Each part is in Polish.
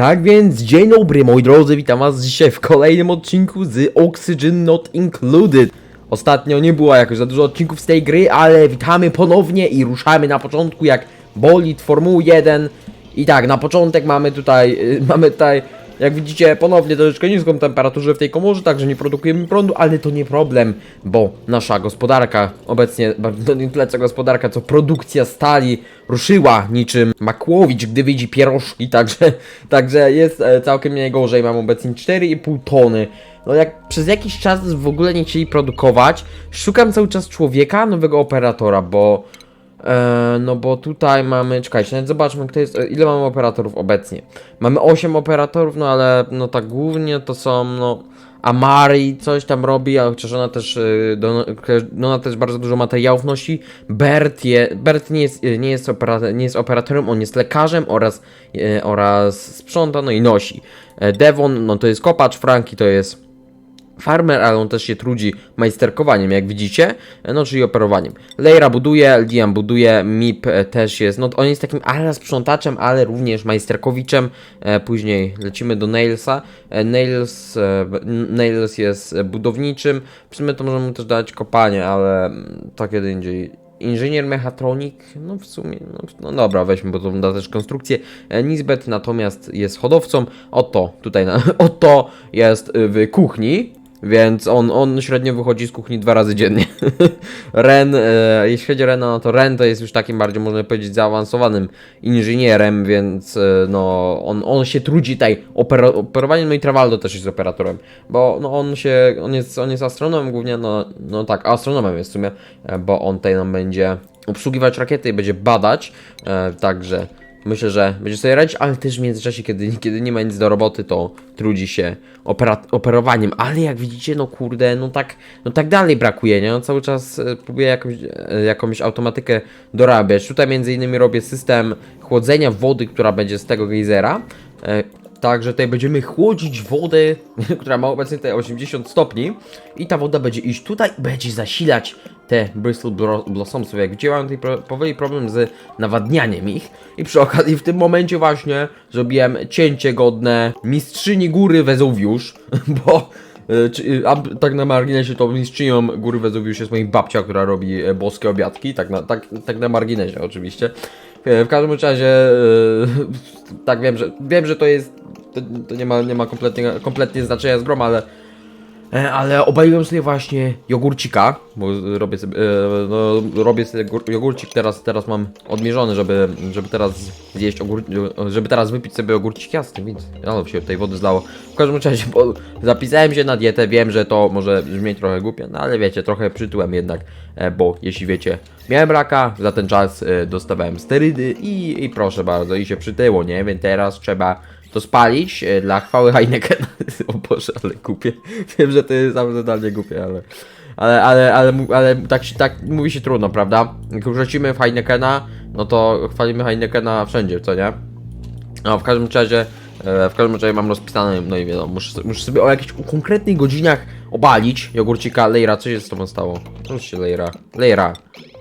Tak więc, dzień dobry moi drodzy, witam was dzisiaj w kolejnym odcinku z Oxygen Not Included. Ostatnio nie było jakoś za dużo odcinków z tej gry, ale witamy ponownie i ruszamy na początku jak bolid Formuły 1. I tak, na początek mamy tutaj, y, mamy tutaj, jak widzicie, ponownie troszeczkę niską temperaturę w tej komorze, także nie produkujemy prądu, ale to nie problem, bo nasza gospodarka, obecnie, no nie tyle co gospodarka, co produkcja stali ruszyła niczym Makłowicz, gdy widzi pierożki, także, także jest e, całkiem nie gorzej, mam obecnie 4,5 tony. No jak przez jakiś czas w ogóle nie chcieli produkować, szukam cały czas człowieka, nowego operatora, bo no bo tutaj mamy, czekajcie, nawet zobaczmy kto jest, e, ile mamy operatorów obecnie. Mamy 8 operatorów, no ale no tak głównie to są, no Amari coś tam robi, ale chociaż ona też, e, do, no ona też bardzo dużo materiałów nosi. Bert, je, Bert nie, jest, e, nie, jest operator, nie jest operatorem, on jest lekarzem oraz, e, oraz sprząta, no i nosi. E, Devon, no to jest kopacz, Franki to jest farmer, ale on też się trudzi majsterkowaniem, jak widzicie, no czyli operowaniem. Leira buduje, Liam buduje, Mip e, też jest, no on jest takim ale sprzątaczem, ale również majsterkowiczem. E, później lecimy do Nailsa. E, Nails, e, Nails jest budowniczym, w sumie to możemy też dać kopanie, ale mm, to kiedy indziej. Inżynier mechatronik, no w sumie, no, no dobra, weźmy, bo to da też konstrukcję. E, Nisbet natomiast jest hodowcą. Oto, tutaj, na, oto jest y, w kuchni, więc on, on średnio wychodzi z kuchni dwa razy dziennie. Ren, e, jeśli chodzi o Rena, no to Ren to jest już takim bardziej, można powiedzieć, zaawansowanym inżynierem, więc e, no, on, on się trudzi tutaj opero, operowaniem, no i Travaldo też jest operatorem, bo no, on się, on jest, on jest astronomem głównie, no, no tak, astronomem jest w sumie, e, bo on tutaj nam będzie obsługiwać rakiety i będzie badać, e, także Myślę, że będzie sobie radzić, ale też w międzyczasie, kiedy, kiedy nie ma nic do roboty, to trudzi się operowaniem. Ale jak widzicie, no kurde, no tak, no tak dalej brakuje, nie? No cały czas e, próbuję jakąś, e, jakąś automatykę dorabiać. Tutaj między innymi robię system chłodzenia wody, która będzie z tego geizera. Także tutaj będziemy chłodzić wodę, która ma obecnie tutaj 80 stopni i ta woda będzie iść tutaj i będzie zasilać te Bristol Blossomsów. Jak widzicie, mam tutaj powoli problem z nawadnianiem ich i przy okazji w tym momencie właśnie zrobiłem cięcie godne mistrzyni góry Wezuwiusz, bo e, a, tak na marginesie to mistrzynią góry Wezuwiusz jest moja babcia, która robi e, boskie obiadki, tak na, tak, tak na marginesie oczywiście. E, W każdym razie, e, tak wiem, że wiem, że to jest, to, nie ma, nie ma kompletnie, kompletnie znaczenia z grom, ale Ale obaliłem sobie właśnie jogurcika, bo robię sobie, e, no, robię sobie jogurcik, teraz, teraz mam odmierzony, żeby, żeby teraz zjeść ogór, żeby teraz wypić sobie jogurcik jasny, więc ale się tej wody zlało. W każdym razie, zapisałem się na dietę, wiem, że to może brzmieć trochę głupio, no ale wiecie, trochę przytyłem jednak, e, bo jeśli wiecie, miałem raka, za ten czas e, dostawałem sterydy i, i proszę bardzo, i się przytyło, nie, więc teraz trzeba to spalić e, dla chwały Heinekena. o Boże, ale głupie. Wiem, że to jest totalnie głupie, ale... Ale, ale, ale, ale tak, tak mówi się trudno, prawda? Jak już lecimy w Heinekena, no to chwalimy Heinekena wszędzie, co nie? No, w każdym razie, e, w każdym razie mam rozpisane, no i wiadomo, muszę, muszę sobie o jakichś konkretnych godzinach obalić jogurcika Leira. Co się z tobą stało? Rusz się. Leira,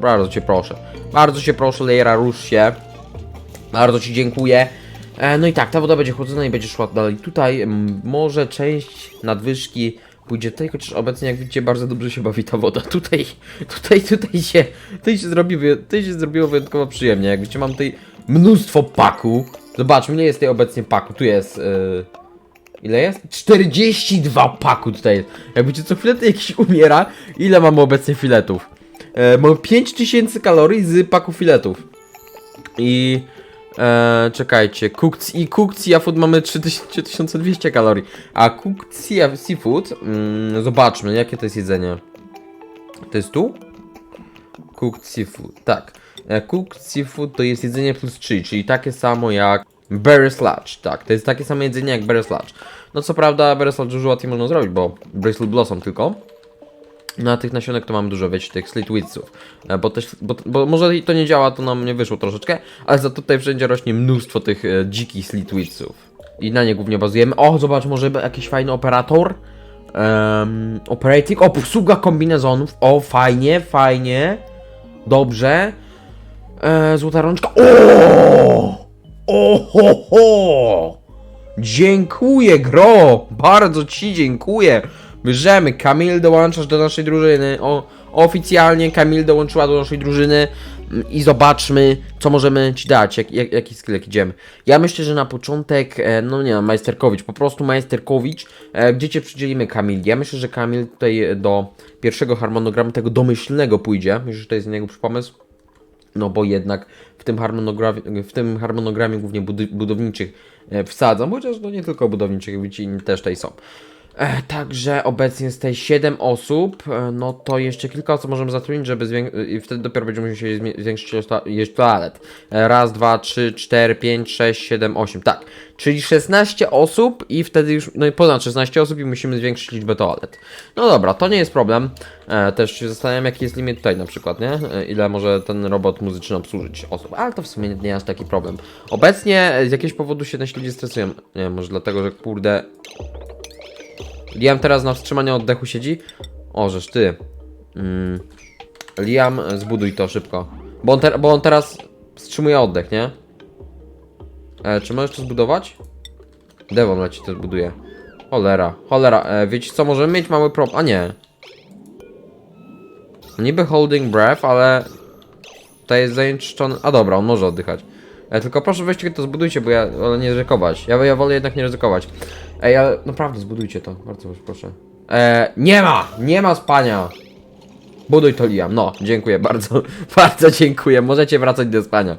bardzo cię proszę. Bardzo cię proszę, Leira, rusz się. Bardzo Ci dziękuję. E, no i tak, ta woda będzie chłodzona i będzie szła dalej. Tutaj może część nadwyżki pójdzie tutaj, chociaż obecnie jak widzicie bardzo dobrze się bawi ta woda. Tutaj, tutaj, tutaj się, tutaj się, zrobi, tutaj się zrobiło wyjątkowo przyjemnie. Jak widzicie mam tutaj mnóstwo paku. Zobaczmy ile jest tutaj obecnie paku. Tu jest... Yy... Ile jest? 42 paku tutaj. Jak widzicie, co chwilę jakiś umiera. Ile mamy obecnie filetów? E, mam 5000 kalorii z paku filetów. I e, czekajcie, cooked, i cooked seafood mamy 3200 kalorii, a cooked sea- seafood, mm, zobaczmy jakie to jest jedzenie. To jest tu? Cooked seafood, tak. E, cooked seafood to jest jedzenie plus 3, czyli takie samo jak berry sludge, tak, to jest takie samo jedzenie jak berry sludge. No co prawda berry sludge dużo łatwiej można zrobić, bo bristle blossom tylko. Na tych nasionek to mam dużo, wiecie, tych slitwitsów. E, Bo też, bo, bo może i to nie działa, to nam nie wyszło troszeczkę, ale za to tutaj wszędzie rośnie mnóstwo tych e, dzikich slitwitsów. I na nie głównie bazujemy. O, zobacz, może jakiś fajny operator. Um, operating, obsługa kombinezonów. O, fajnie, fajnie. Dobrze. E, złota rączka. O! O, ho, ho! Dziękuję, gro! Bardzo ci dziękuję! Bierzemy, Kamil dołączasz do naszej drużyny. O, oficjalnie Kamil dołączyła do naszej drużyny Mm, i zobaczmy, co możemy ci dać, jak, jak, jaki skillek idziemy. Ja myślę, że na początek, e, no nie, Majsterkowicz, po prostu Majsterkowicz, e, gdzie cię przydzielimy Kamil? Ja myślę, że Kamil tutaj e, do pierwszego harmonogramu, tego domyślnego pójdzie, myślę, że to jest innego pomysł. No bo jednak w tym harmonogramie, w tym harmonogramie głównie budowniczych wsadzam, chociaż no nie tylko budowniczych, inni też tutaj są. E, także obecnie jest tutaj 7 osób, e, no to jeszcze kilka osób możemy zatrudnić, żeby i wtedy dopiero będziemy musieli zwiększyć ilość to- ilość toalet. E, raz, dwa, trzy, cztery, pięć, sześć, siedem, osiem, tak. Czyli 16 osób i wtedy już, no i ponad 16 osób i musimy zwiększyć liczbę toalet. No dobra, to nie jest problem. Też się zastanawiam jaki jest limit tutaj na przykład, nie? Ile może ten robot muzyczny obsłużyć osób, ale to w sumie nie jest taki problem. Obecnie z jakiegoś powodu się nasi ludzie stresują. Nie wiem, może dlatego, że kurde... Liam teraz na wstrzymaniu oddechu siedzi. O, żeż ty. Mm. Liam, zbuduj to szybko. Bo on, bo on teraz wstrzymuje oddech, nie? E, czy możesz to zbudować? Devon leci to zbuduje. Cholera, cholera. E, wiecie co, możemy mieć mały problem. A nie. Niby holding breath, ale... To jest zanieczyszczone... A dobra, on może oddychać. E, tylko proszę weźcie to zbudujcie, bo ja wolę nie ryzykować. Ja, ja wolę jednak nie ryzykować. Ej, ale naprawdę zbudujcie to. Bardzo was proszę. E, nie ma! Nie ma spania! Buduj to Liam. No, dziękuję bardzo. Bardzo dziękuję. Możecie wracać do spania.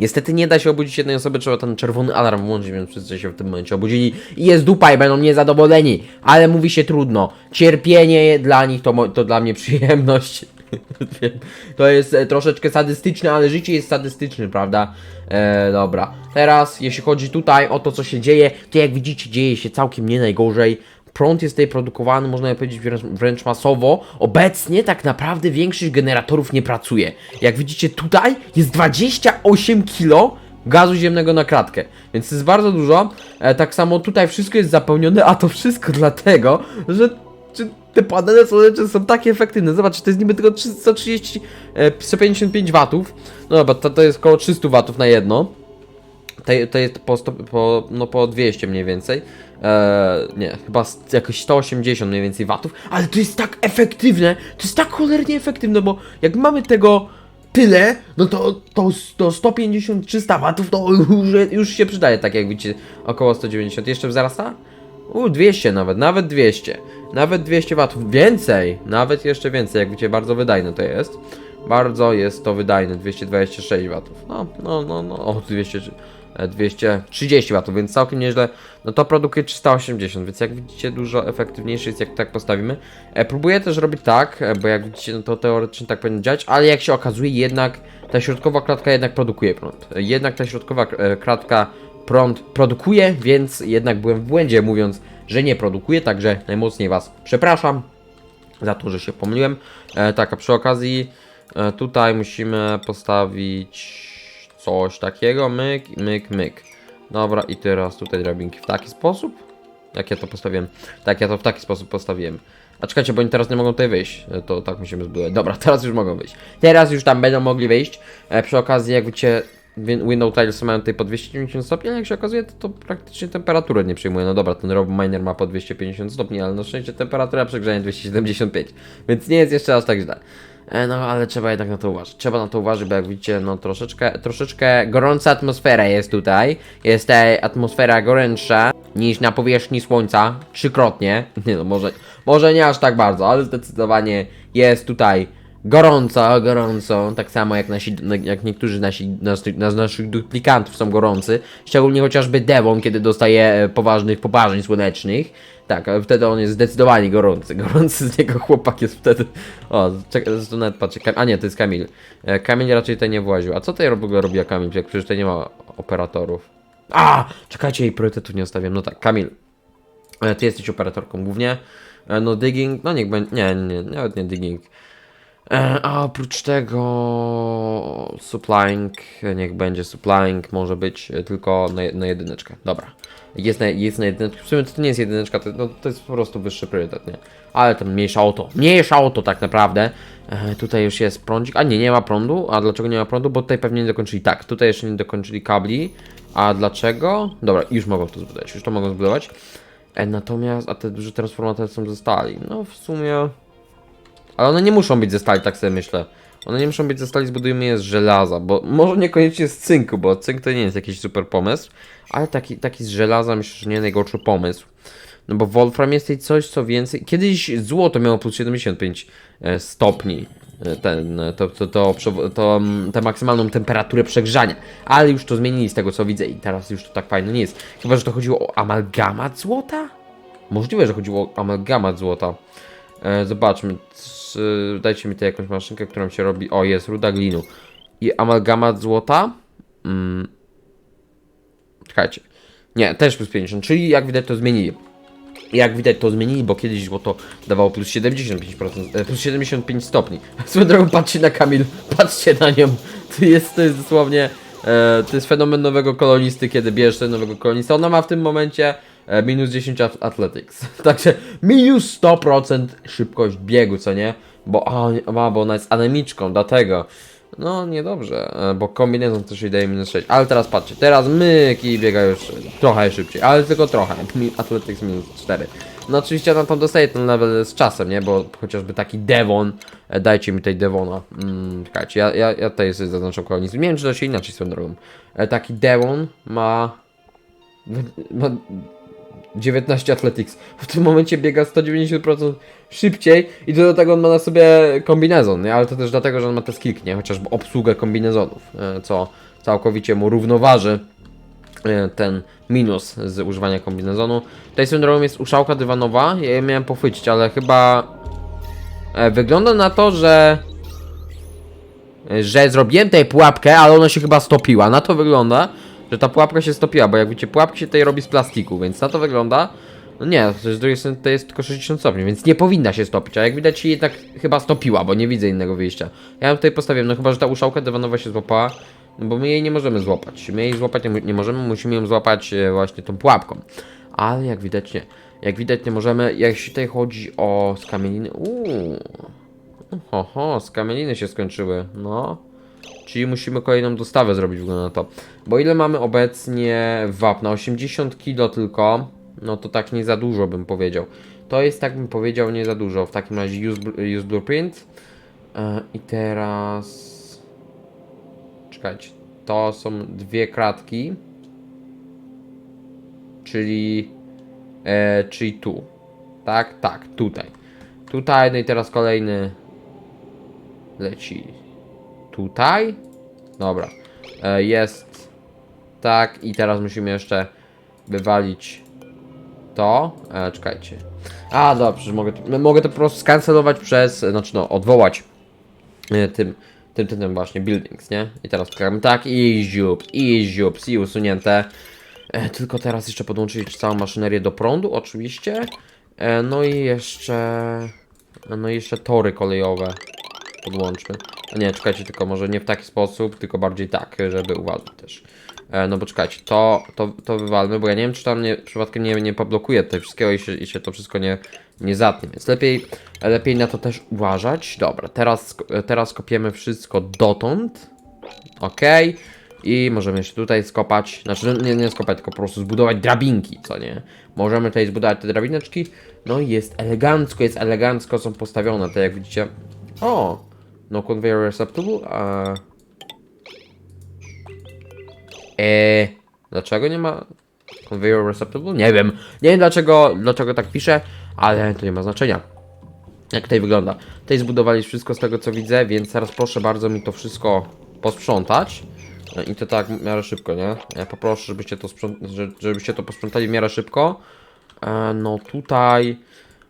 Niestety nie da się obudzić jednej osoby, trzeba ten czerwony alarm włączyć, więc wszyscy się w tym momencie obudzili i jest dupa i będą niezadowoleni. Ale mówi się trudno. Cierpienie dla nich to, to dla mnie przyjemność. to jest e, troszeczkę sadystyczne, ale życie jest sadystyczne, prawda? E, dobra. Teraz, jeśli chodzi tutaj o to, co się dzieje, to jak widzicie, dzieje się całkiem nie najgorzej. Prąd jest tutaj produkowany, można powiedzieć, wręcz, wręcz masowo. Obecnie tak naprawdę większość generatorów nie pracuje. Jak widzicie tutaj jest 28 kg gazu ziemnego na kratkę, więc to jest bardzo dużo. E, tak samo tutaj wszystko jest zapełnione, a to wszystko dlatego, że te panele słoneczne są takie efektywne. Zobacz, to jest niby tylko 130, e, 155 watów. No dobra, to, to jest około 300 watów na jedno. To, jest po, 100, po, no po 200 mniej więcej. Eee, nie, chyba jakoś 180 mniej więcej watów, ale to jest tak efektywne, to jest tak cholernie efektywne, bo jak mamy tego tyle, no to, to, to 150-300 watów to już, już się przydaje, tak jak widzicie, około 190. Jeszcze wzrasta? U, 200 nawet, nawet 200. Nawet 200 watów, więcej, nawet jeszcze więcej, jak widzicie, bardzo wydajne to jest. Bardzo jest to wydajne, 226 watów. No, no, no, no, o, 200, e, 230 watów, więc całkiem nieźle. No to produkuje 380, więc jak widzicie, dużo efektywniejszy jest, jak tak postawimy. E, próbuję też robić tak, e, bo jak widzicie, no to teoretycznie tak powinno działać, ale jak się okazuje, jednak ta środkowa klatka jednak produkuje prąd. E, Jednak ta środkowa klatka prąd produkuje, więc jednak byłem w błędzie mówiąc, że nie produkuje, także najmocniej Was przepraszam za to, że się pomyliłem. E, tak, a przy okazji e, tutaj musimy postawić coś takiego, myk, myk, myk. Dobra, i teraz tutaj drabinki w taki sposób. Jak ja to postawiłem? Tak, ja to w taki sposób postawiłem. A czekajcie, bo oni teraz nie mogą tutaj wyjść. E, To tak musimy zbudować. Dobra, teraz już mogą wyjść. Teraz już tam będą mogli wyjść. E, przy okazji, jak widzicie, win- Window Tiles mają tutaj po 290 stopni, ale jak się okazuje, to, to praktycznie temperaturę nie przyjmuje. No dobra, ten Rob Miner ma po 250 stopni, ale na szczęście temperatura przegrzania 275, więc nie jest jeszcze aż tak źle. E, No, ale trzeba jednak na to uważać. Trzeba na to uważać, bo jak widzicie, no troszeczkę, troszeczkę gorąca atmosfera jest tutaj. Jest ta atmosfera gorętsza niż na powierzchni Słońca, trzykrotnie. Nie no, może, może nie aż tak bardzo, ale zdecydowanie jest tutaj gorąco, gorąco, tak samo jak nasi, jak niektórzy nasi, nas- naszych duplikantów są gorący, szczególnie chociażby Devon, kiedy dostaje e, poważnych poparzeń słonecznych, tak, ale wtedy on jest zdecydowanie gorący, gorący z niego chłopak jest wtedy, o, czekaj, zresztą nawet patrzę, a nie, to jest Kamil, E, Kamil raczej tutaj nie właził, a co tutaj w ogóle robiła Kamil, jak przecież tutaj nie ma operatorów, a, czekajcie, jej priorytetu nie ustawiam, no tak, Kamil, E, Ty jesteś operatorką głównie. No digging, no niech będzie, nie, nie, nawet nie digging. E, A oprócz tego supplying, niech będzie supplying, może być tylko na, na jedyneczkę. Dobra. Jest na, jest na jedyneczkę. W sumie to nie jest jedyneczka, to, no, to jest po prostu wyższy priorytet, nie? Ale tam mniejsza o to. Mniejsza o to tak naprawdę. E, tutaj już jest prądzik. A nie, nie ma prądu. A dlaczego nie ma prądu? Bo tutaj pewnie nie dokończyli. Tak, tutaj jeszcze nie dokończyli kabli. A dlaczego? Dobra, już mogą to zbudować, już to mogą zbudować. E, natomiast, a te duże transformatory są ze stali. No w sumie... Ale one nie muszą być ze stali, tak sobie myślę. One nie muszą być ze stali, zbudujemy je z żelaza, bo może niekoniecznie z cynku, bo cynk to nie jest jakiś super pomysł, ale taki, taki z żelaza myślę, że nie najgorszy pomysł. No bo Wolfram jest tej coś, co więcej. Kiedyś złoto miało plus 75 e, stopni. e, Ten, e, to, to, to, to, mm, tę maksymalną temperaturę przegrzania. Ale już to zmienili z tego co widzę i teraz już to tak fajnie nie jest. Chyba, że to chodziło o amalgamat złota? Możliwe, że chodziło o amalgamat złota. Zobaczmy. Czy, dajcie mi tutaj jakąś maszynkę, którą się robi. O, jest ruda glinu. I amalgamat złota. Mm. Czekajcie. Nie, też plus 50, czyli jak widać to zmienili. Jak widać to zmienili, bo kiedyś złoto dawało plus 75%, e, plus 75 stopni. Swoją drogą patrzcie na Kamil, patrzcie na nią. To jest, to jest dosłownie, e, to jest fenomen nowego kolonisty, kiedy bierzesz nowego kolonista. Ona ma w tym momencie minus 10 at- athletics. Także minus 100% szybkość biegu, co nie? Bo, a, bo ona jest anemiczką, dlatego. No, niedobrze, e, bo kombinezon też jej daje minus 6. Ale teraz patrzcie, teraz myk i biega już trochę szybciej, ale tylko trochę. Athletics minus 4. No oczywiście na to dostaje ten level z czasem, nie? Bo chociażby taki Devon, e, dajcie mi tej Devona. Mm, czekajcie, ja, ja, ja tutaj sobie zaznaczam kolonizm. Nie wiem, czy to się inaczej swoją drogą. E, taki Devon ma... ma 19 Athletics. W tym momencie biega 190% szybciej i do tego on ma na sobie kombinezon, nie? Ale to też dlatego, że on ma te skillki, nie? Chociażby obsługę kombinezonów, e, co całkowicie mu równoważy e, ten minus z używania kombinezonu. Tutaj drogą jest uszałka dywanowa, ja je miałem pochwycić, ale chyba e, wygląda na to, że że zrobiłem tutaj pułapkę, ale ona się chyba stopiła. Na to wygląda, że ta pułapka się stopiła, bo jak widzicie, pułapki się tutaj robi z plastiku, więc na to wygląda. No nie, z drugiej strony to jest tylko 60 stopni, więc nie powinna się stopić, a jak widać się jednak chyba stopiła, bo nie widzę innego wyjścia. Ja ją tutaj postawiłem, no chyba, że ta uszałka dywanowa się złapała, no bo my jej nie możemy złapać. My jej złapać nie, nie możemy, musimy ją złapać e, właśnie tą pułapką. Ale jak widać nie. Jak widać nie możemy, jeśli tutaj chodzi o skamieliny, uuu, Oho, skamieliny się skończyły, no. Czyli musimy kolejną dostawę zrobić wygląda na to. Bo ile mamy obecnie wapna? 80 kg tylko. No to tak nie za dużo bym powiedział. To jest tak bym powiedział nie za dużo. W takim razie use, use blueprint. E, I teraz... Czekajcie. To są dwie kratki. Czyli... E, czyli tu. Tak, tak, tutaj. Tutaj, no i teraz kolejny leci tutaj. Dobra. E, jest tak i teraz musimy jeszcze wywalić to. E, czekajcie. A, dobrze, mogę to, mogę to po prostu skancelować przez, znaczy no, odwołać e, tym, tym, tym, tym właśnie buildings, nie? I teraz klikamy tak i ziup, i ziup, i usunięte. Tylko teraz jeszcze podłączyć całą maszynerię do prądu, oczywiście. No i jeszcze, no i jeszcze tory kolejowe podłączmy. Nie, czekajcie, tylko może nie w taki sposób, tylko bardziej tak, żeby uważać też. E, no bo czekajcie, to, to, to wywalmy, bo ja nie wiem, czy tam nie, przypadkiem nie, nie poblokuje tutaj wszystkiego i się, i się to wszystko nie, nie zatnie, więc lepiej, lepiej na to też uważać. Dobra, teraz, teraz kopiemy wszystko dotąd. Ok. I możemy jeszcze tutaj skopać, znaczy nie, nie skopać, tylko po prostu zbudować drabinki, co nie? Możemy tutaj zbudować te drabineczki, no i jest elegancko, jest elegancko, są postawione, te jak widzicie. O, no conveyor receptable, a... Eee, dlaczego nie ma conveyor receptable? Nie wiem, nie wiem dlaczego, dlaczego tak pisze, ale to nie ma znaczenia. Jak tutaj wygląda? Tutaj zbudowaliście wszystko z tego co widzę, więc teraz proszę bardzo mi to wszystko posprzątać. No I to tak w miarę szybko, nie? Ja poproszę, żebyście to, żebyście to posprzątali w miarę szybko. E, no tutaj...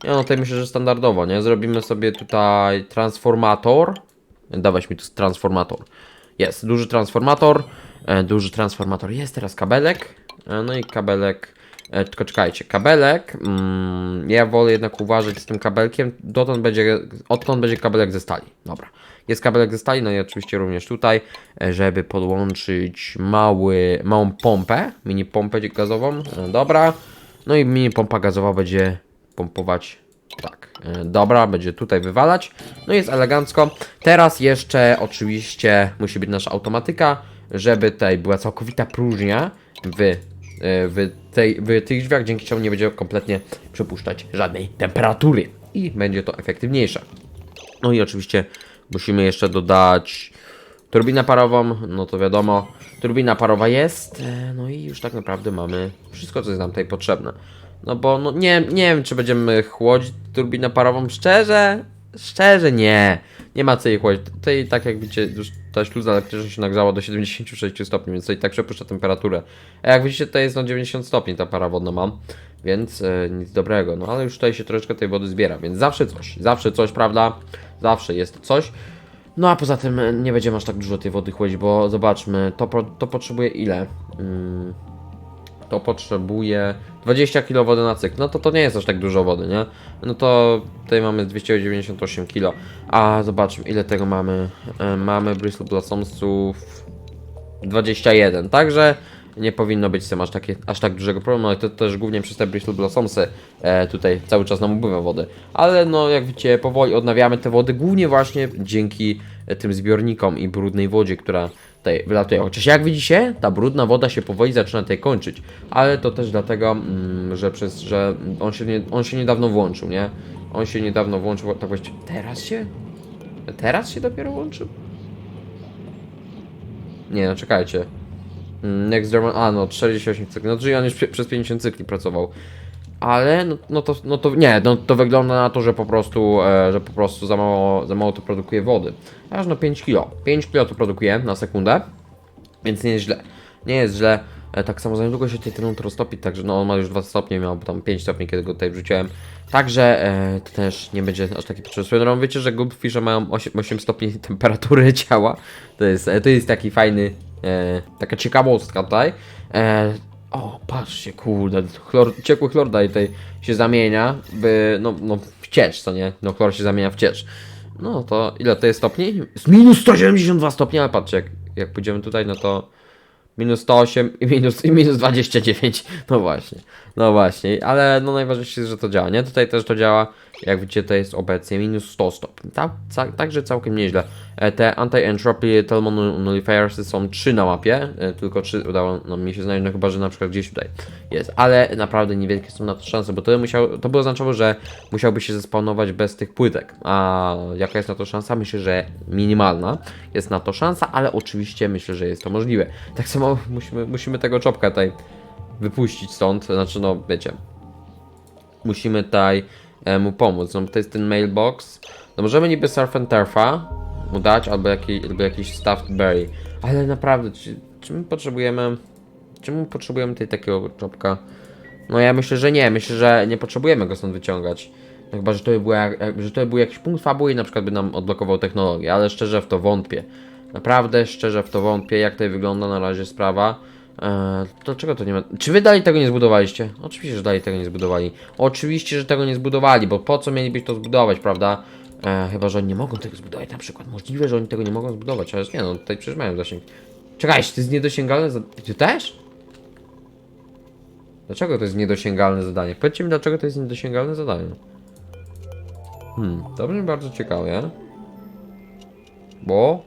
Ja no tutaj myślę, że standardowo, nie? Zrobimy sobie tutaj transformator. Dawać mi tu transformator. Jest, duży transformator. E, duży transformator. Jest teraz kabelek. E, no i kabelek. E, tylko czekajcie, kabelek. Mm, ja wolę jednak uważać z tym kabelkiem. Dotąd będzie, odtąd będzie kabelek ze stali. Dobra. Jest kabelek ze stali, no i oczywiście również tutaj, żeby podłączyć mały, małą pompę, mini pompę gazową. Dobra. No i mini pompa gazowa będzie pompować tak. Dobra, będzie tutaj wywalać. No jest elegancko. Teraz jeszcze oczywiście musi być nasza automatyka, żeby tutaj była całkowita próżnia. w, e, w, tej, w tych drzwiach, dzięki czemu nie będzie kompletnie przepuszczać żadnej temperatury i będzie to efektywniejsze. No i oczywiście musimy jeszcze dodać turbinę parową, no to wiadomo, turbina parowa jest, e, no i już tak naprawdę mamy wszystko, co jest nam tutaj potrzebne. No bo no nie, nie wiem, czy będziemy chłodzić turbinę parową, szczerze, szczerze nie, nie ma co jej chłodzić. Tutaj tak jak widzicie, już ta śluza elektryczna się nagrzała do 76 stopni, więc i tak przepuszcza temperaturę. A jak widzicie, tutaj jest na 90 stopni ta para wodna mam, więc e, nic dobrego. No ale już tutaj się troszeczkę tej wody zbiera, więc zawsze coś, zawsze coś, prawda? Zawsze jest coś. No a poza tym e, nie będziemy aż tak dużo tej wody chłodzić, bo zobaczmy, to, to potrzebuje ile? Mm, to potrzebuje 20 kg wody na cykl. No to to nie jest aż tak dużo wody, nie? No to tutaj mamy 298 kg. A zobaczmy, ile tego mamy. E, mamy Bristol Blossomsów 21, także nie powinno być z tym aż, takie, aż tak dużego problemu, ale to też głównie przez te Bristol Blossomsy e, tutaj cały czas nam upływa wody. Ale no jak widzicie, powoli odnawiamy te wody, głównie właśnie dzięki e, tym zbiornikom i brudnej wodzie, która tutaj wylatuje. Chociaż jak widzicie, ta brudna woda się powoli zaczyna tutaj kończyć, ale to też dlatego, mm, że przez, że on się, nie, on się niedawno włączył, nie? On się niedawno włączył, tak właściwie, teraz się? Teraz się dopiero włączył? Nie, no czekajcie. Mm, Next German, a no 48 cykli, no czyli on już przez 50 cykli pracował. Ale no, no, to, no to nie, no to wygląda na to, że po prostu, e, że po prostu za mało, za mało to produkuje wody. Aż no 5 kg. 5 kg to produkuje na sekundę, więc nie jest źle. Nie jest źle. E, tak samo za niedługo się to roztopi, także no on ma już 2 stopnie, miał tam 5 stopni, kiedy go tutaj wrzuciłem. Także e, to też nie będzie aż taki potrzebny. Swoją drogą wiecie, że goldfishe mają 8, 8 stopni temperatury ciała. To jest, e, to jest taki fajny, e, taka ciekawostka tutaj. E, o, patrzcie, kurde, chlor, ciekły chlor tutaj, tutaj się zamienia w, no, no, w ciecz, co nie? No, chlor się zamienia w ciecz. No to ile to jest stopni? Z minus 172 stopni, ale patrzcie, jak, jak pójdziemy tutaj, no to minus 108 i minus, i minus 29. No właśnie, no właśnie, ale no najważniejsze jest, że to działa, nie? Tutaj też to działa, jak widzicie, to jest obecnie minus 100 stopni, tak? Ca- Także całkiem nieźle. E, Te anti-entropy thermonullifiers są 3 na mapie, e, tylko 3 udało nam mi się znaleźć, no chyba, że na przykład gdzieś tutaj jest, ale naprawdę niewielkie są na to szanse, bo to, musiał, to by oznaczało, że musiałby się zespawnować bez tych płytek, a jaka jest na to szansa? Myślę, że minimalna jest na to szansa, ale oczywiście myślę, że jest to możliwe. Tak samo musimy, musimy tego czopka tutaj wypuścić stąd, znaczy no wiecie, musimy tutaj mu pomóc. No, to jest ten mailbox. No możemy niby surf and turfa mu dać, albo, jakiej, albo jakiś stuffed berry. Ale naprawdę, czy, czy my potrzebujemy... Czemu potrzebujemy tutaj takiego czopka? No ja myślę, że nie. Myślę, że nie potrzebujemy go stąd wyciągać. No chyba, że to by, była, jak- że to by był jakiś punkt fabuły i na przykład by nam odblokował technologię, ale szczerze w to wątpię. Naprawdę szczerze w to wątpię, jak tutaj wygląda na razie sprawa. Eee, dlaczego to nie ma... Czy wy dalej tego nie zbudowaliście? Oczywiście, że dalej tego nie zbudowali. Oczywiście, że tego nie zbudowali, bo po co mielibyś to zbudować, prawda? Eee, chyba, że oni nie mogą tego zbudować na przykład. Możliwe, że oni tego nie mogą zbudować, ale nie no, tutaj przecież mają zasięg. Czekajcie, to jest niedosięgalne za... Ty też? Dlaczego to jest niedosięgalne zadanie? Powiedzcie mi, dlaczego to jest niedosięgalne zadanie. Hmm, to brzmi bardzo ciekawie. Bo...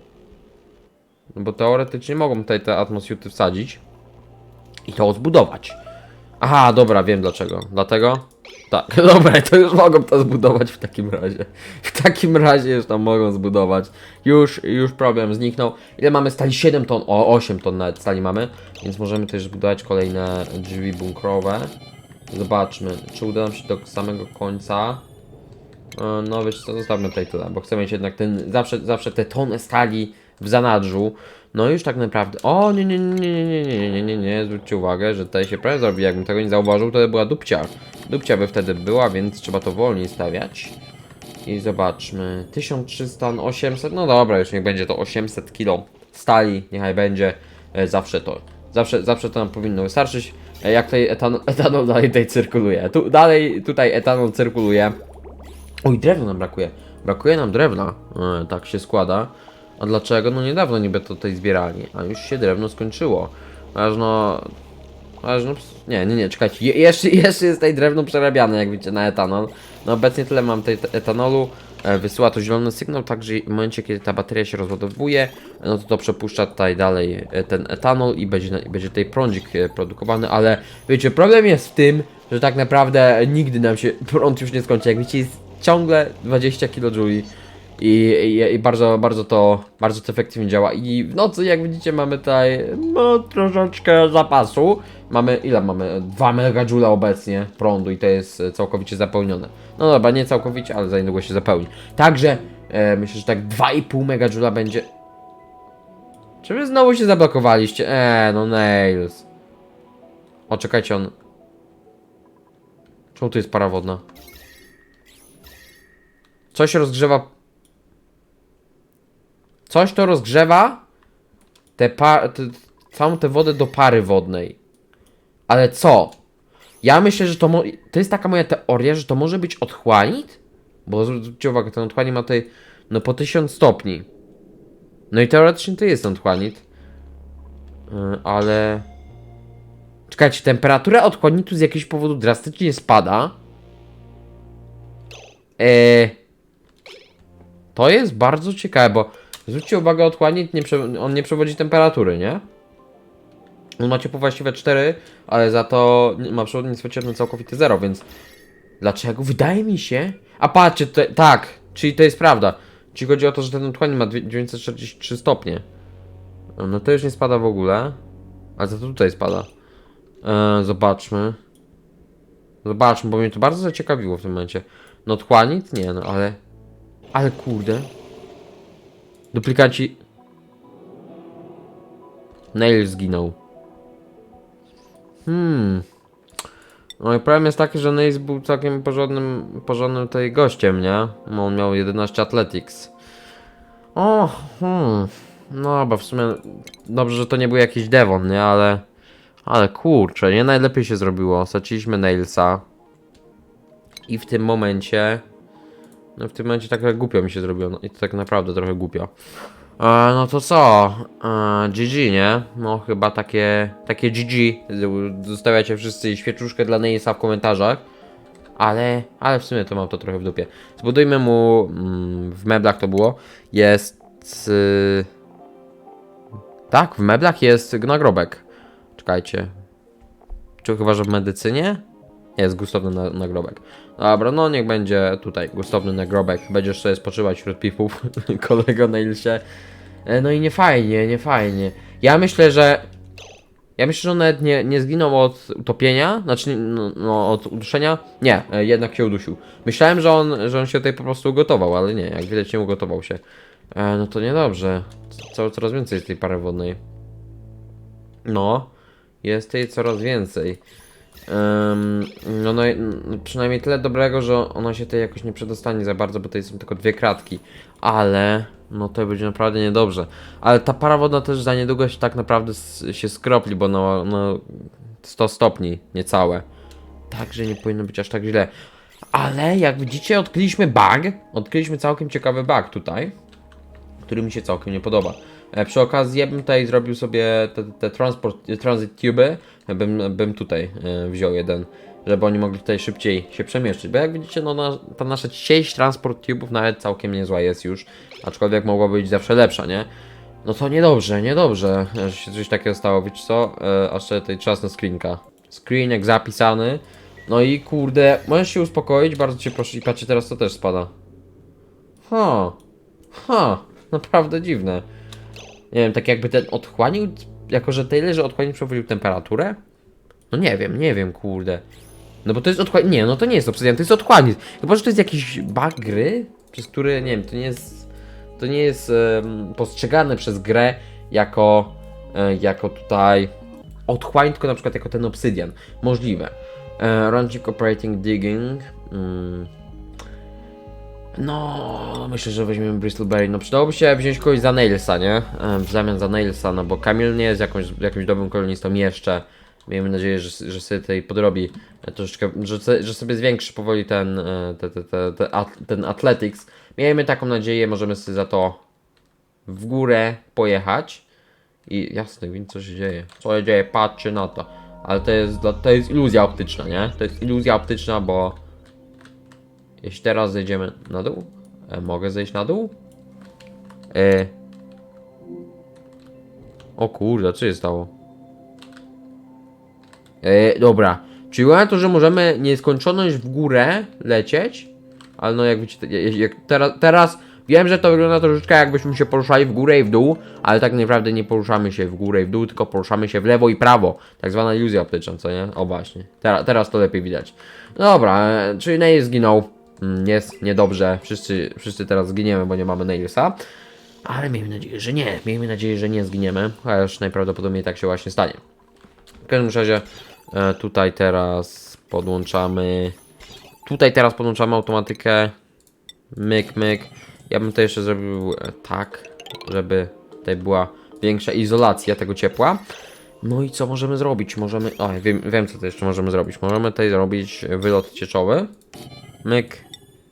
No bo teoretycznie mogą tutaj te atmosjuty wsadzić i to zbudować. Aha, dobra, wiem dlaczego. Dlatego? Tak, dobra, to już mogą to zbudować w takim razie. W takim razie już tam mogą zbudować. Już, już problem zniknął. Ile mamy stali? 7 ton, o 8 ton nawet stali mamy, więc możemy też zbudować kolejne drzwi bunkrowe. Zobaczmy, czy uda nam się do samego końca. E, No wiecie co, zostawmy tutaj tyle, bo chcemy mieć jednak ten, zawsze, zawsze te tony stali w zanadrzu. No już tak naprawdę, o nie, nie, nie, nie, nie, nie, nie, nie, nie, zwróćcie uwagę, że tutaj się prawie zrobi, jakbym tego nie zauważył, to by była dupcia. Dupcia by wtedy była, więc trzeba to wolniej stawiać. I zobaczmy, 1300, no 800, no dobra, już niech będzie to 800 kilo stali, niechaj będzie, e, zawsze to, zawsze, zawsze to nam powinno wystarczyć. E, jak tutaj etanol dalej tutaj cyrkuluje, tu, dalej tutaj etanol cyrkuluje. Oj, drewna nam brakuje. Brakuje nam drewna. E, tak się składa. A dlaczego? No niedawno niby to tutaj zbierali, a już się drewno skończyło. Aż no... Aż no... Nie, nie, nie, czekajcie. Je, jeszcze, jeszcze jest tutaj drewno przerabiane, jak widzicie, na etanol. No obecnie tyle mam tej te- etanolu. e, wysyła to zielony sygnał, także w momencie, kiedy ta bateria się rozładowuje, no to to przepuszcza tutaj dalej e, ten etanol i będzie, będzie tutaj prądzik e, produkowany, ale wiecie, problem jest w tym, że tak naprawdę nigdy nam się prąd już nie skończy. Jak widzicie, jest ciągle 20 kJ i, i, i bardzo, bardzo to, bardzo to efektywnie działa. I w nocy, jak widzicie, mamy tutaj no, troszeczkę zapasu. Mamy, ile mamy? 2 MJ obecnie prądu i to jest całkowicie zapełnione. No dobra, nie całkowicie, ale za niedługo się zapełni. Także e, myślę, że tak 2,5 MJ będzie. Czy wy znowu się zablokowaliście? Eee, no Nails. O, czekajcie, on... Czemu tu jest para wodna? Coś rozgrzewa... Coś to rozgrzewa te. Te, całą tę wodę do pary wodnej. Ale co? Ja myślę, że to. To jest taka moja teoria, że to może być otchłanit? Bo zwróćcie uwagę, ten otchłanit ma tutaj no po 1000 stopni. No i teoretycznie to jest otchłanit. Yy, ale... Czekajcie, temperatura odchłanitu z jakiegoś powodu drastycznie spada. Eee, to jest bardzo ciekawe, bo zwróćcie uwagę, odchłanić nie on nie przewodzi temperatury, nie? On ma ciepło właściwe 4, ale za to ma przewodnictwo cieplne całkowite 0, więc dlaczego? Wydaje mi się... A patrzcie, to, tak, czyli to jest prawda. Czyli chodzi o to, że ten odchłań ma dwie- 943 stopnie. No to już nie spada w ogóle. Ale za to tutaj spada. Eee, zobaczmy. Zobaczmy, bo mnie to bardzo zaciekawiło w tym momencie. No tchłanit? Nie, no ale... Ale kurde. Duplikaci... Nail zginął. Hmm. No i problem jest taki, że Nails był całkiem porządnym, porządnym tutaj gościem, nie? Bo on miał 11 Athletics. O, hmm. No, bo w sumie dobrze, że to nie był jakiś Devon, nie? Ale... Ale kurczę, nie najlepiej się zrobiło. Straciliśmy Nailsa. I w tym momencie... No w tym momencie tak głupio mi się zrobiło. No, I to tak naprawdę trochę głupio. E, no to co? E, GG, nie? No chyba takie, takie GG. Zostawiacie wszyscy świeczuszkę dla Nailsa w komentarzach. Ale, ale w sumie to mam to trochę w dupie. Zbudujmy mu mm, w meblach to było. Jest. y, tak, w meblach jest nagrobek. Czekajcie. Czy chyba, że w medycynie? Jest gustowny na, nagrobek. Dobra, no niech będzie tutaj gustowny nagrobek. Będziesz sobie spoczywać wśród pipów, kolego Nailsie. E, No i nie fajnie, nie fajnie. Ja myślę, że ja myślę, że on nawet nie, nie zginął od utopienia, znaczy no, no, od uduszenia. Nie, e, jednak się udusił. Myślałem, że on, że on się tutaj po prostu ugotował, ale nie, jak widać nie ugotował się. E, no to niedobrze. Co, coraz więcej jest tej pary wodnej. No, jest tej coraz więcej. Ym, no, no, no, przynajmniej tyle dobrego, że ona się tutaj jakoś nie przedostanie za bardzo, bo tutaj są tylko dwie kratki. Ale, no to będzie naprawdę niedobrze. Ale ta para wodna też za niedługo się tak naprawdę się skropli, bo no, no 100 stopni, niecałe. Także nie powinno być aż tak źle. Ale jak widzicie, odkryliśmy bug. Odkryliśmy całkiem ciekawy bug tutaj, który mi się całkiem nie podoba. E, przy okazji ja bym tutaj zrobił sobie te, te transport, transit tuby, bym, bym tutaj e, wziął jeden, żeby oni mogli tutaj szybciej się przemieszczać. Bo jak widzicie, no ta nasza sieć transport tubów nawet całkiem niezła jest już, aczkolwiek mogła być zawsze lepsza, nie? No to niedobrze, niedobrze, że się coś takiego stało, wiecie co? E, aż tutaj czas na screenka. Screenek zapisany. No i kurde, możesz się uspokoić, bardzo cię proszę i patrzcie, teraz to też spada. Ha, ha, naprawdę dziwne. Nie wiem, tak jakby ten odchłanił, jako że Taylorze odchłanił przewodził temperaturę? No nie wiem, nie wiem, kurde. No bo to jest odchłanić, nie, no to nie jest obsydian, to jest odchłanić. Chyba, że to jest jakiś bug gry, przez który, nie wiem, to nie jest, to nie jest em, postrzegane przez grę jako, e, jako tutaj otchłań, tylko na przykład jako ten obsydian. Możliwe. E, Ranching Operating Digging. Mm. No, myślę, że weźmiemy Bristolberry. No przydałoby się wziąć kogoś za Nailsa, nie? E, W zamian za Nailsa, no bo Kamil nie jest jakąś, jakimś dobrym kolonistą jeszcze. Miejmy nadzieję, że, że sobie tutaj podrobi e, troszeczkę, że, że sobie zwiększy powoli ten, e, te, te, te, te, at, ten Athletics. Miejmy taką nadzieję, możemy sobie za to w górę pojechać. I jasne, więc co się dzieje? Co się dzieje? Patrzcie na to. Ale to jest, to jest iluzja optyczna, nie? To jest iluzja optyczna, bo jeśli teraz zejdziemy na dół, E, mogę zejść na dół? E... O kurde, co się stało? E, dobra. Czyli na to, że możemy nieskończoność w górę lecieć, ale no jak widzicie, jak, teraz, teraz wiem, że to wygląda troszeczkę jakbyśmy się poruszali w górę i w dół, ale tak naprawdę nie poruszamy się w górę i w dół, tylko poruszamy się w lewo i prawo. Tak zwana iluzja optyczna, co nie? O właśnie. Teraz, to lepiej widać. Dobra, e, czyli Nail zginął. Mm, Jest niedobrze. Wszyscy, wszyscy teraz zginiemy, bo nie mamy Nailsa. Ale miejmy nadzieję, że nie. Miejmy nadzieję, że nie zginiemy. Chociaż najprawdopodobniej tak się właśnie stanie. W każdym razie e, tutaj teraz podłączamy. Tutaj teraz podłączamy automatykę. Myk, myk. Ja bym to jeszcze zrobił e, tak, żeby tutaj była większa izolacja tego ciepła. No i co możemy zrobić? Możemy. O, wiem, wiem co to jeszcze możemy zrobić. Możemy tutaj zrobić wylot cieczowy. Myk,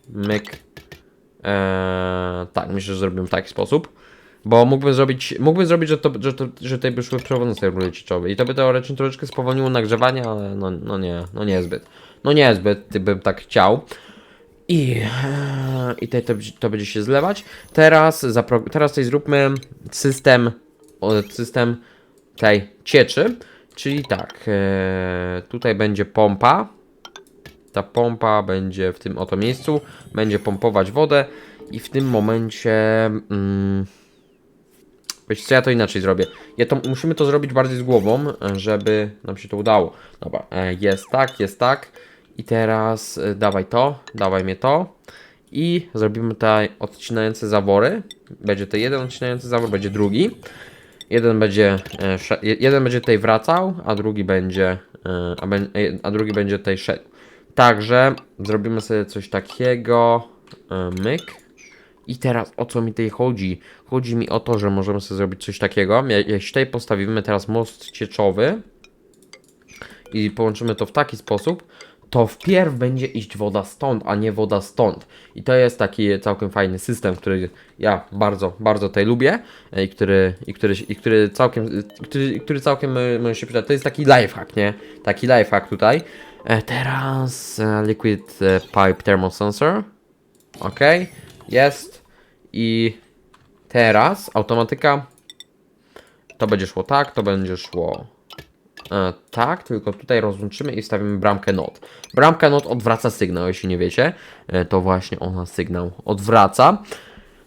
myk. Eee, tak, myślę, że zrobimy w taki sposób. Bo mógłbym zrobić, mógłbym zrobić, że, to, że, to, że tutaj by szły przewody cieczowej. I to by teoretycznie troszeczkę spowolniło nagrzewanie, ale no, no nie, no niezbyt. No niezbyt bym tak chciał. I, i tutaj to, to będzie się zlewać. Teraz, teraz tutaj zróbmy system, system tej cieczy. Czyli tak, eee, tutaj będzie pompa. Ta pompa będzie w tym oto miejscu, będzie pompować wodę i w tym momencie. Mm, Wiecie co, ja to inaczej zrobię. Ja to, musimy to zrobić bardziej z głową, żeby nam się to udało. Dobra, e, jest tak, jest tak. I teraz e, dawaj to, dawaj mnie to. I zrobimy tutaj odcinające zawory. Będzie to jeden odcinający zawór, będzie drugi. Jeden będzie, e, jeden będzie tutaj wracał, a drugi będzie, a, a drugi będzie tutaj szedł. Także zrobimy sobie coś takiego. e, Myk. I teraz o co mi tutaj chodzi? Chodzi mi o to, że możemy sobie zrobić coś takiego. Je- Jeśli tutaj postawimy teraz most cieczowy i połączymy to w taki sposób, to wpierw będzie iść woda stąd, a nie woda stąd. I to jest taki całkiem fajny system, który ja bardzo, bardzo tutaj lubię e, i który, i który, i który całkiem, który, który całkiem e, się przydać. To jest taki lifehack, nie? Taki lifehack tutaj. E, Teraz e, Liquid e, Pipe Thermal Sensor. Ok, jest. I teraz automatyka. To będzie szło tak, to będzie szło tak, tylko tutaj rozłączymy i wstawimy bramkę NOT. Bramka NOT odwraca sygnał, jeśli nie wiecie. To właśnie ona sygnał odwraca.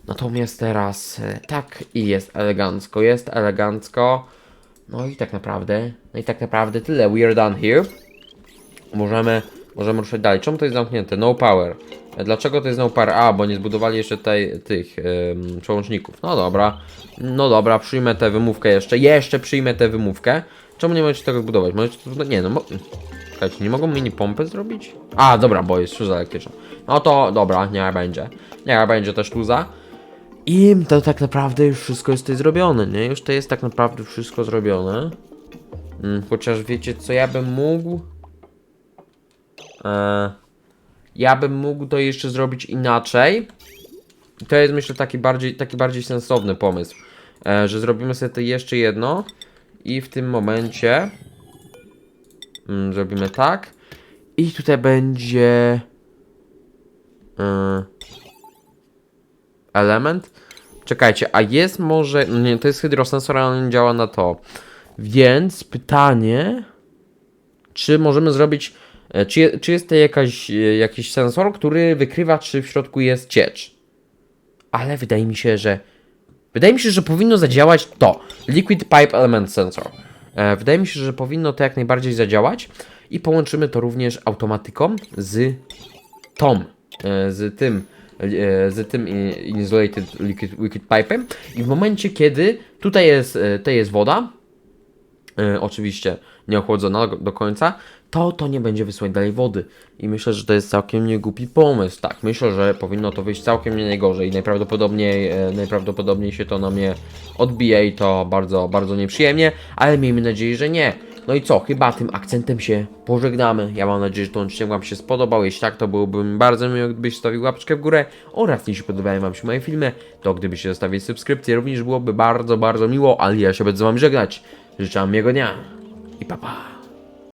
Natomiast teraz tak i jest elegancko, jest elegancko. No i tak naprawdę, no i tak naprawdę tyle. We are done here. Możemy, możemy ruszać dalej. Czemu to jest zamknięte? No power. Dlaczego to jest no power? A, bo nie zbudowali jeszcze tej, tych przełączników. No dobra. No dobra, przyjmę tę wymówkę jeszcze. Jeszcze przyjmę tę wymówkę. Czemu nie możecie tego zbudować? Możecie to? Nie, no mo... Nie mogą mini pompy zrobić? A, dobra, bo jest śluza elektryczna. No to dobra, niech będzie. Niech będzie też śluza. I to tak naprawdę już wszystko jest tutaj zrobione, nie? Już to jest tak naprawdę wszystko zrobione. Mm, chociaż wiecie co, ja bym mógł... E, ja bym mógł to jeszcze zrobić inaczej. To jest myślę taki bardziej, taki bardziej sensowny pomysł. E, że zrobimy sobie to jeszcze jedno. I w tym momencie... Mm, zrobimy tak. I tutaj będzie... E, element. Czekajcie, a jest może. No nie, to jest hydrosensor, ale on działa na to. Więc pytanie. Czy możemy zrobić. E, Czy, czy jest to jakaś, e, jakiś sensor, który wykrywa, czy w środku jest ciecz? Ale wydaje mi się, że. Wydaje mi się, że powinno zadziałać to. Liquid Pipe Element Sensor. E, wydaje mi się, że powinno to jak najbardziej zadziałać. I połączymy to również automatyką z Tom, z tym, z tym Insulated Liquid, liquid Pipe'em i w momencie kiedy tutaj jest, tutaj jest woda, oczywiście nieochłodzona do końca, to to nie będzie wysyłać dalej wody i myślę, że to jest całkiem niegłupi pomysł, tak, myślę, że powinno to wyjść całkiem nie najgorzej najprawdopodobniej, e, najprawdopodobniej się to na mnie odbije i to bardzo, bardzo nieprzyjemnie, ale miejmy nadzieję, że nie. No i co, chyba tym akcentem się pożegnamy. Ja mam nadzieję, że to odcinek Wam się spodobał. Jeśli tak, to byłoby mi bardzo miło, gdybyś zostawił łapeczkę w górę oraz jeśli podobają Wam się moje filmy, to gdybyście zostawili subskrypcję, również byłoby bardzo, bardzo miło, ale ja się będę z Wami żegnać. Życzę Wam miłego dnia i pa pa.